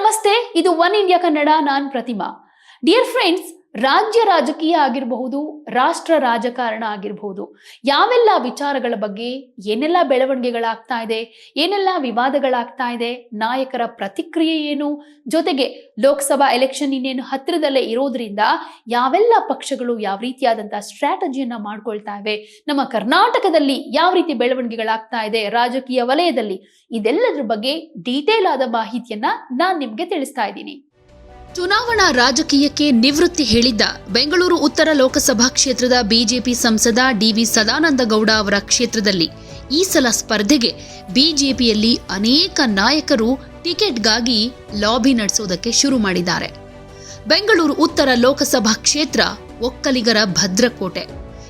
ನಮಸ್ತೆ ಇದು one India Kannada ನಾನ್ ಪ್ರತಿಮಾ. ಡಿಯರ್ ಫ್ರೆಂಡ್ಸ್ ರಾಜ್ಯ ರಾಜಕೀಯ ಆಗಿರಬಹುದು, ರಾಷ್ಟ್ರ ರಾಜಕಾರಣ ಆಗಿರಬಹುದು, ಯಾವೆಲ್ಲ ವಿಚಾರಗಳ ಬಗ್ಗೆ ಏನೆಲ್ಲ ಬೆಳವಣಿಗೆಗಳಾಗ್ತಾ ಇದೆ, ಏನೆಲ್ಲ ವಿವಾದಗಳಾಗ್ತಾ ಇದೆ, ನಾಯಕರ ಪ್ರತಿಕ್ರಿಯೆ ಏನು, ಜೊತೆಗೆ ಲೋಕಸಭಾ ಎಲೆಕ್ಷನ್ ಇನ್ನೇನು ಹತ್ತಿರದಲ್ಲೇ ಇರೋದ್ರಿಂದ ಯಾವೆಲ್ಲ ಪಕ್ಷಗಳು ಯಾವ ರೀತಿಯಾದಂತಹ ಸ್ಟ್ರಾಟಜಿಯನ್ನ ಮಾಡ್ಕೊಳ್ತಾ ಇವೆ, ನಮ್ಮ ಕರ್ನಾಟಕದಲ್ಲಿ ಯಾವ ರೀತಿ ಬೆಳವಣಿಗೆಗಳಾಗ್ತಾ ಇದೆ, ರಾಜಕೀಯ ವಲಯದಲ್ಲಿ ಇದೆಲ್ಲದ್ರ ಬಗ್ಗೆ ಡೀಟೇಲ್ ಆದ ಮಾಹಿತಿಯನ್ನ ನಾನು ನಿಮ್ಗೆ ತಿಳಿಸ್ತಾ ಇದ್ದೀನಿ. ಚುನಾವಣಾ ರಾಜಕೀಯಕ್ಕೆ ನಿವೃತ್ತಿ ಹೇಳಿದ್ದ ಬೆಂಗಳೂರು ಉತ್ತರ ಲೋಕಸಭಾ ಕ್ಷೇತ್ರದ ಬಿಜೆಪಿ ಸಂಸದ ಡಿವಿ ಸದಾನಂದ ಗೌಡ ಅವರ ಕ್ಷೇತ್ರದಲ್ಲಿ ಈ ಸಲ ಸ್ಪರ್ಧೆಗೆ ಬಿಜೆಪಿಯಲ್ಲಿ ಅನೇಕ ನಾಯಕರು ಟಿಕೆಟ್ಗಾಗಿ ಲಾಬಿ ನಡೆಸೋದಕ್ಕೆ ಶುರು ಮಾಡಿದ್ದಾರೆ. ಬೆಂಗಳೂರು ಉತ್ತರ ಲೋಕಸಭಾ ಕ್ಷೇತ್ರ ಒಕ್ಕಲಿಗರ ಭದ್ರಕೋಟೆ.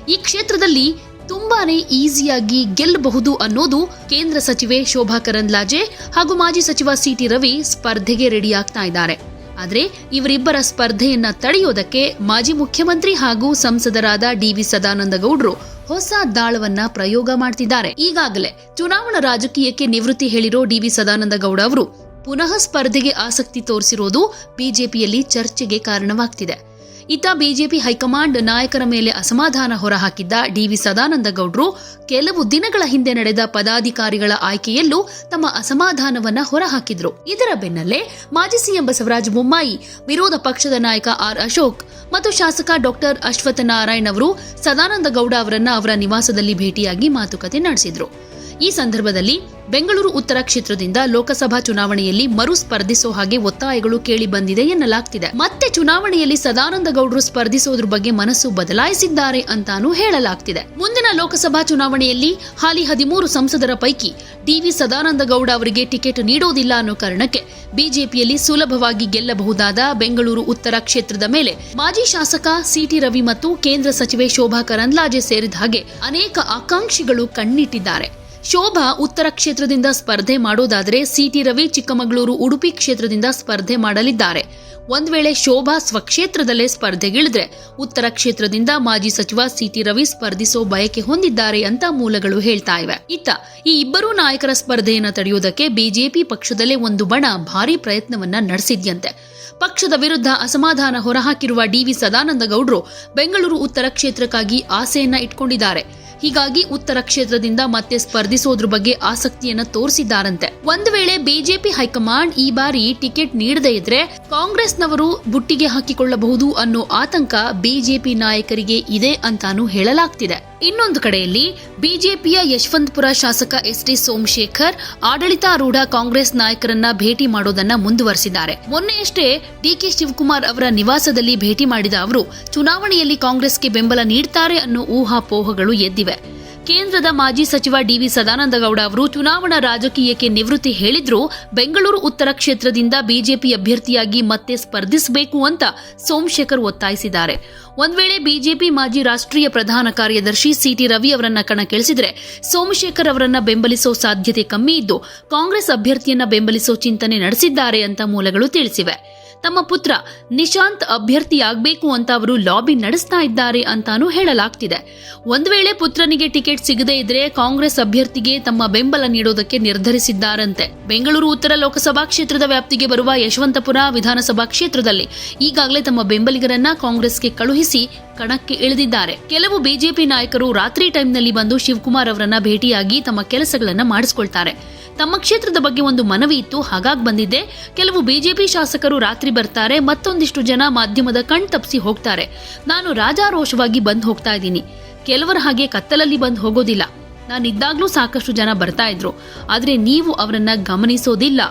ಈ ಕ್ಷೇತ್ರದಲ್ಲಿ ತುಂಬಾನೇ ಈಸಿಯಾಗಿ ಗೆಲ್ಲಬಹುದು ಅನ್ನೋದು ಕೇಂದ್ರ ಸಚಿವೆ ಶೋಭಾ ಕರಂದ್ಲಾಜೆ ಹಾಗೂ ಮಾಜಿ ಸಚಿವ ಸಿಟಿ ರವಿ ಸ್ಪರ್ಧೆಗೆ ರೆಡಿಯಾಗ್ತಾ ಇದ್ದಾರೆ. ಆದ್ರೆ ಇವರಿಬ್ಬರ ಸ್ಪರ್ಧೆಯನ್ನ ತಡೆಯೋದಕ್ಕೆ ಮಾಜಿ ಮುಖ್ಯಮಂತ್ರಿ ಹಾಗೂ ಸಂಸದರಾದ ಡಿವಿ ಸದಾನಂದ ಗೌಡ್ರು ಹೊಸ ದಾಳವನ್ನ ಪ್ರಯೋಗ ಮಾಡ್ತಿದ್ದಾರೆ. ಈಗಾಗಲೇ ಚುನಾವಣಾ ರಾಜಕೀಯಕ್ಕೆ ನಿವೃತ್ತಿ ಹೇಳಿರೋ ಡಿವಿ ಸದಾನಂದ ಗೌಡ ಅವರು ಪುನಃ ಸ್ಪರ್ಧೆಗೆ ಆಸಕ್ತಿ ತೋರಿಸಿರೋದು ಬಿಜೆಪಿಯಲ್ಲಿ ಚರ್ಚೆಗೆ ಕಾರಣವಾಗ್ತಿದೆ. ಇತ್ತ ಬಿಜೆಪಿ ಹೈಕಮಾಂಡ್ ನಾಯಕರ ಮೇಲೆ ಅಸಮಾಧಾನ ಹೊರಹಾಕಿದ್ದ ಡಿವಿ ಸದಾನಂದ ಗೌಡ್ರು ಕೆಲವು ದಿನಗಳ ಹಿಂದೆ ನಡೆದ ಪದಾಧಿಕಾರಿಗಳ ಆಯ್ಕೆಯಲ್ಲೂ ತಮ್ಮ ಅಸಮಾಧಾನವನ್ನ ಹೊರಹಾಕಿದ್ರು. ಇದರ ಬೆನ್ನಲ್ಲೇ ಮಾಜಿ ಸಿಎಂ ಬಸವರಾಜ ಬೊಮ್ಮಾಯಿ, ವಿರೋಧ ಪಕ್ಷದ ನಾಯಕ ಆರ್ ಅಶೋಕ್ ಮತ್ತು ಶಾಸಕ ಡಾಕ್ಟರ್ ಅಶ್ವತ್ಥ ನಾರಾಯಣ್ ಅವರು ಸದಾನಂದ ಗೌಡ ಅವರನ್ನ ಅವರ ನಿವಾಸದಲ್ಲಿ ಭೇಟಿಯಾಗಿ ಮಾತುಕತೆ ನಡೆಸಿದ್ರು. ಈ ಸಂದರ್ಭದಲ್ಲಿ ಬೆಂಗಳೂರು ಉತ್ತರ ಕ್ಷೇತ್ರದಿಂದ ಲೋಕಸಭಾ ಚುನಾವಣೆಯಲ್ಲಿ ಮರು ಸ್ಪರ್ಧಿಸೋ ಹಾಗೆ ಒತ್ತಾಯಗಳು ಕೇಳಿ ಬಂದಿದೆ ಎನ್ನಲಾಗ್ತಿದೆ. ಮತ್ತೆ ಚುನಾವಣೆಯಲ್ಲಿ ಸದಾನಂದ ಗೌಡರು ಸ್ಪರ್ಧಿಸೋದ್ರ ಬಗ್ಗೆ ಮನಸ್ಸು ಬದಲಾಯಿಸಿದ್ದಾರೆ ಅಂತಾನೂ ಹೇಳಲಾಗ್ತಿದೆ. ಮುಂದಿನ ಲೋಕಸಭಾ ಚುನಾವಣೆಯಲ್ಲಿ ಹಾಲಿ ಹದಿಮೂರು ಸಂಸದರ ಪೈಕಿ ಡಿವಿ ಸದಾನಂದ ಗೌಡ ಅವರಿಗೆ ಟಿಕೆಟ್ ನೀಡೋದಿಲ್ಲ ಅನ್ನೋ ಕಾರಣಕ್ಕೆ ಬಿಜೆಪಿಯಲ್ಲಿ ಸುಲಭವಾಗಿ ಗೆಲ್ಲಬಹುದಾದ ಬೆಂಗಳೂರು ಉತ್ತರ ಕ್ಷೇತ್ರದ ಮೇಲೆ ಮಾಜಿ ಶಾಸಕ ಸಿಟಿ ರವಿ ಮತ್ತು ಕೇಂದ್ರ ಸಚಿವೆ ಶೋಭಾ ಕರಂದ್ಲಾಜೆ ಸೇರಿದ ಹಾಗೆ ಅನೇಕ ಆಕಾಂಕ್ಷಿಗಳು ಕಣ್ಣಿಟ್ಟಿದ್ದಾರೆ. ಶೋಭಾ ಉತ್ತರ ಕ್ಷೇತ್ರದಿಂದ ಸ್ಪರ್ಧೆ ಮಾಡೋದಾದರೆ ಸಿಟಿ ರವಿ ಚಿಕ್ಕಮಗಳೂರು ಉಡುಪಿ ಕ್ಷೇತ್ರದಿಂದ ಸ್ಪರ್ಧೆ ಮಾಡಲಿದ್ದಾರೆ. ಒಂದ್ ವೇಳೆ ಶೋಭಾ ಸ್ವಕ್ಷೇತ್ರದಲ್ಲೇ ಸ್ಪರ್ಧೆಗಿಳಿದ್ರೆ ಉತ್ತರ ಕ್ಷೇತ್ರದಿಂದ ಮಾಜಿ ಸಚಿವ ಸಿಟಿ ರವಿ ಸ್ಪರ್ಧಿಸೋ ಬಯಕೆ ಹೊಂದಿದ್ದಾರೆ ಅಂತ ಮೂಲಗಳು ಹೇಳ್ತಾ ಇವೆ. ಇತ್ತ ಈ ಇಬ್ಬರೂ ನಾಯಕರ ಸ್ಪರ್ಧೆಯನ್ನು ತಡೆಯುವುದಕ್ಕೆ ಬಿಜೆಪಿ ಪಕ್ಷದಲ್ಲೇ ಒಂದು ಬಣ ಭಾರಿ ಪ್ರಯತ್ನವನ್ನ ನಡೆಸಿದ್ಯಂತೆ. ಪಕ್ಷದ ವಿರುದ್ಧ ಅಸಮಾಧಾನ ಹೊರಹಾಕಿರುವ ಡಿವಿ ಸದಾನಂದ ಗೌಡರು ಬೆಂಗಳೂರು ಉತ್ತರ ಕ್ಷೇತ್ರಕ್ಕಾಗಿ ಆಸೆಯನ್ನ ಇಟ್ಕೊಂಡಿದ್ದಾರೆ. ಹೀಗಾಗಿ ಉತ್ತರ ಕ್ಷೇತ್ರದಿಂದ ಮತ್ತೆ ಸ್ಪರ್ಧಿಸೋದ್ರ ಬಗ್ಗೆ ಆಸಕ್ತಿಯನ್ನ ತೋರಿಸಿದ್ದಾರಂತೆ. ಒಂದು ವೇಳೆ ಬಿಜೆಪಿ ಹೈಕಮಾಂಡ್ ಈ ಬಾರಿ ಟಿಕೆಟ್ ನೀಡದೇ ಇದ್ರೆ ಕಾಂಗ್ರೆಸ್ನವರು ಬುಟ್ಟಿಗೆ ಹಾಕಿಕೊಳ್ಳಬಹುದು ಅನ್ನೋ ಆತಂಕ ಬಿಜೆಪಿ ನಾಯಕರಿಗೆ ಇದೆ ಅಂತಾನೂ ಹೇಳಲಾಗ್ತಿದೆ. ಇನ್ನೊಂದು ಕಡೆಯಲ್ಲಿ ಬಿಜೆಪಿಯ ಯಶವಂತಪುರ ಶಾಸಕ ಎಸ್ ಟಿ ಸೋಮಶೇಖರ್, ಆಡಳಿತಾರೂಢ ಕಾಂಗ್ರೆಸ್ ನಾಯಕರನ್ನ ಭೇಟಿ ಮಾಡೋದನ್ನ ಮುಂದುವರೆಸಿದ್ದಾರೆ. ಮೊನ್ನೆಯಷ್ಟೇ ಡಿಕೆ ಶಿವಕುಮಾರ್ ಅವರ ನಿವಾಸದಲ್ಲಿ ಭೇಟಿ ಮಾಡಿದ ಅವರು, ಚುನಾವಣೆಯಲ್ಲಿ ಕಾಂಗ್ರೆಸ್ಗೆ ಬೆಂಬಲ ನೀಡುತ್ತಾರೆ ಅನ್ನೋ ಊಹಾಪೋಹಗಳು ಎದ್ದಿವೆ. ಕೇಂದ್ರದ ಮಾಜಿ ಸಚಿವ ಡಿವಿ ಸದಾನಂದಗೌಡ ಅವರು ಚುನಾವಣಾ ರಾಜಕೀಯಕ್ಕೆ ನಿವೃತ್ತಿ ಹೇಳಿದ್ರೂ, ಬೆಂಗಳೂರು ಉತ್ತರ ಕ್ಷೇತ್ರದಿಂದ ಬಿಜೆಪಿ ಅಭ್ಯರ್ಥಿಯಾಗಿ ಮತ್ತೆ ಸ್ಪರ್ಧಿಸಬೇಕು ಅಂತ ಸೋಮಶೇಖರ್ ಒತ್ತಾಯಿಸಿದ್ದಾರೆ. ಒಂದ್ ವೇಳೆ ಬಿಜೆಪಿ ಮಾಜಿ ರಾಷ್ಟ್ರೀಯ ಪ್ರಧಾನ ಕಾರ್ಯದರ್ಶಿ ಸಿಟಿ ರವಿ ಅವರನ್ನ ಕಣಕ್ಕಿಳಿಸಿದ್ರೆ ಸೋಮಶೇಖರ್ ಅವರನ್ನ ಬೆಂಬಲಿಸೋ ಸಾಧ್ಯತೆ ಕಮ್ಮಿ ಇದ್ದು, ಕಾಂಗ್ರೆಸ್ ಅಭ್ಯರ್ಥಿಯನ್ನ ಬೆಂಬಲಿಸೋ ಚಿಂತನೆ ನಡೆಸಿದ್ದಾರೆ ಅಂತ ಮೂಲಗಳು ತಿಳಿಸಿವೆ. ತಮ್ಮ ಪುತ್ರ ನಿಶಾಂತ್ ಅಭ್ಯರ್ಥಿಯಾಗಬೇಕು ಅಂತ ಅವರು ಲಾಬಿ ನಡೆಸ್ತಾ ಇದ್ದಾರೆ ಅಂತಾನೂ ಹೇಳಲಾಗ್ತಿದೆ. ಒಂದು ವೇಳೆ ಪುತ್ರನಿಗೆ ಟಿಕೆಟ್ ಸಿಗದೇ ಇದ್ರೆ ಕಾಂಗ್ರೆಸ್ ಅಭ್ಯರ್ಥಿಗೆ ತಮ್ಮ ಬೆಂಬಲ ನೀಡೋದಕ್ಕೆ ನಿರ್ಧರಿಸಿದ್ದಾರಂತೆ. ಬೆಂಗಳೂರು ಉತ್ತರ ಲೋಕಸಭಾ ಕ್ಷೇತ್ರದ ವ್ಯಾಪ್ತಿಗೆ ಬರುವ ಯಶವಂತಪುರ ವಿಧಾನಸಭಾ ಕ್ಷೇತ್ರದಲ್ಲಿ ಈಗಾಗಲೇ ತಮ್ಮ ಬೆಂಬಲಿಗರನ್ನ ಕಾಂಗ್ರೆಸ್ಗೆ ಕಳುಹಿಸಿ ಕಣಕ್ಕೆ ಇಳಿದಿದ್ದಾರೆ. ಕೆಲವು ಬಿಜೆಪಿ ನಾಯಕರು ರಾತ್ರಿ ಟೈಮ್ನಲ್ಲಿ ಬಂದು ಶಿವಕುಮಾರ್ ಅವರನ್ನ ಭೇಟಿಯಾಗಿ ತಮ್ಮ ಕೆಲಸಗಳನ್ನ ಮಾಡಿಸ್ಕೊಳ್ತಾರೆ. ತಮ್ಮ ಕ್ಷೇತ್ರದ ಬಗ್ಗೆ ಒಂದು ಮನವಿ ಇತ್ತು. ಹಾಗಾಗಿ ಬಂದಿದ್ದೆ ಕೆಲವು ಬಿಜೆಪಿ ಶಾಸಕರು ರಾತ್ರಿ ಬರ್ತಾರೆ. ಮತ್ತೊಂದಿಷ್ಟು ಜನ ಮಾಧ್ಯಮದ ಕಣ್ ತಪ್ಪಿಸಿ ಹೋಗ್ತಾರೆ. ನಾನು ರಾಜಾರೋಷವಾಗಿ ಬಂದು ಹೋಗ್ತಾ ಇದ್ದೀನಿ. ಕೆಲವರ ಹಾಗೆ ಕತ್ತಲಲ್ಲಿ ಬಂದು ಹೋಗೋದಿಲ್ಲ. ನಾನಿದ್ದಾಗ್ಲೂ ಸಾಕಷ್ಟು ಜನ ಬರ್ತಾ ಇದ್ರು. ಆದ್ರೆ ನೀವು ಅವರನ್ನ ಗಮನಿಸೋದಿಲ್ಲ.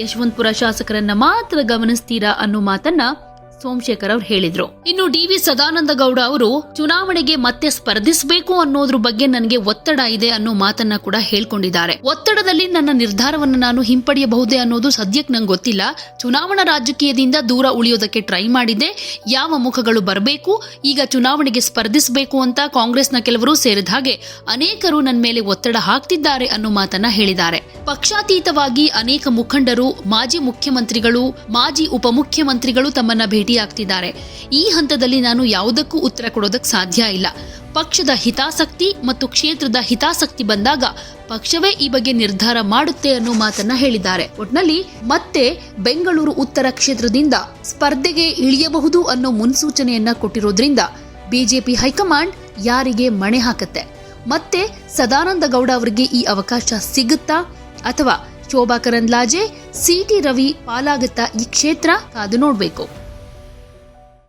ಯಶವಂತಪುರ ಶಾಸಕರನ್ನ ಮಾತ್ರ ಗಮನಿಸ್ತೀರಾ ಅನ್ನೋ ಮಾತನ್ನ ಸೋಮಶೇಖರ್ ಅವರು ಹೇಳಿದ್ರು. ಇನ್ನು ಡಿವಿ ಸದಾನಂದ ಗೌಡ ಅವರು, ಚುನಾವಣೆಗೆ ಮತ್ತೆ ಸ್ಪರ್ಧಿಸಬೇಕು ಅನ್ನೋದ್ರ ಬಗ್ಗೆ ನನಗೆ ಒತ್ತಡ ಇದೆ ಅನ್ನೋ ಮಾತನ್ನ ಕೂಡ ಹೇಳ್ಕೊಂಡಿದ್ದಾರೆ. ಒತ್ತಡದಲ್ಲಿ ನನ್ನ ನಿರ್ಧಾರವನ್ನು ನಾನು ಹಿಂಪಡೆಯಬಹುದೇ ಅನ್ನೋದು ಸದ್ಯಕ್ಕೆ ನಂಗೆ ಗೊತ್ತಿಲ್ಲ. ಚುನಾವಣಾ ರಾಜಕೀಯದಿಂದ ದೂರ ಉಳಿಯೋದಕ್ಕೆ ಟ್ರೈ ಮಾಡಿದ್ದೆ ಯಾವ ಮುಖಗಳು ಬರಬೇಕು, ಈಗ ಚುನಾವಣೆಗೆ ಸ್ಪರ್ಧಿಸಬೇಕು ಅಂತ ಕಾಂಗ್ರೆಸ್ನ ಕೆಲವರು ಸೇರಿದ ಹಾಗೆ ಅನೇಕರು ನನ್ನ ಮೇಲೆ ಒತ್ತಡ ಹಾಕ್ತಿದ್ದಾರೆ ಅನ್ನೋ ಮಾತನ್ನ ಹೇಳಿದ್ದಾರೆ. ಪಕ್ಷಾತೀತವಾಗಿ ಅನೇಕ ಮುಖಂಡರು, ಮಾಜಿ ಮುಖ್ಯಮಂತ್ರಿಗಳು, ಮಾಜಿ ಉಪಮುಖ್ಯಮಂತ್ರಿಗಳು ತಮ್ಮನ್ನ ಭೇಟಿ ಭೇಟಿಯಾಗ್ತಿದ್ದಾರೆ ಈ ಹಂತದಲ್ಲಿ ನಾನು ಯಾವುದಕ್ಕೂ ಉತ್ತರ ಕೊಡೋದಕ್ಕೆ ಸಾಧ್ಯ ಇಲ್ಲ. ಪಕ್ಷದ ಹಿತಾಸಕ್ತಿ ಮತ್ತು ಕ್ಷೇತ್ರದ ಹಿತಾಸಕ್ತಿ ಬಂದಾಗ ಪಕ್ಷವೇ ಈ ಬಗ್ಗೆ ನಿರ್ಧಾರ ಮಾಡುತ್ತೆ ಅನ್ನೋ ಮಾತನ್ನ ಹೇಳಿದ್ದಾರೆ. ಒಟ್ನಲ್ಲಿ ಮತ್ತೆ ಬೆಂಗಳೂರು ಉತ್ತರ ಕ್ಷೇತ್ರದಿಂದ ಸ್ಪರ್ಧೆಗೆ ಇಳಿಯಬಹುದು ಅನ್ನೋ ಮುನ್ಸೂಚನೆಯನ್ನ ಕೊಟ್ಟಿರೋದ್ರಿಂದ ಬಿಜೆಪಿ ಹೈಕಮಾಂಡ್ ಯಾರಿಗೆ ಮಣೆ ಹಾಕತ್ತೆ? ಮತ್ತೆ ಸದಾನಂದ ಗೌಡ ಅವರಿಗೆ ಈ ಅವಕಾಶ ಸಿಗುತ್ತಾ? ಅಥವಾ ಶೋಭಾ ಕರಂದ್ಲಾಜೆ ಸಿಟಿ ರವಿ ಪಾಲಾಗುತ್ತಾ ಈ ಕ್ಷೇತ್ರ? ಕಾದು ನೋಡ್ಬೇಕು.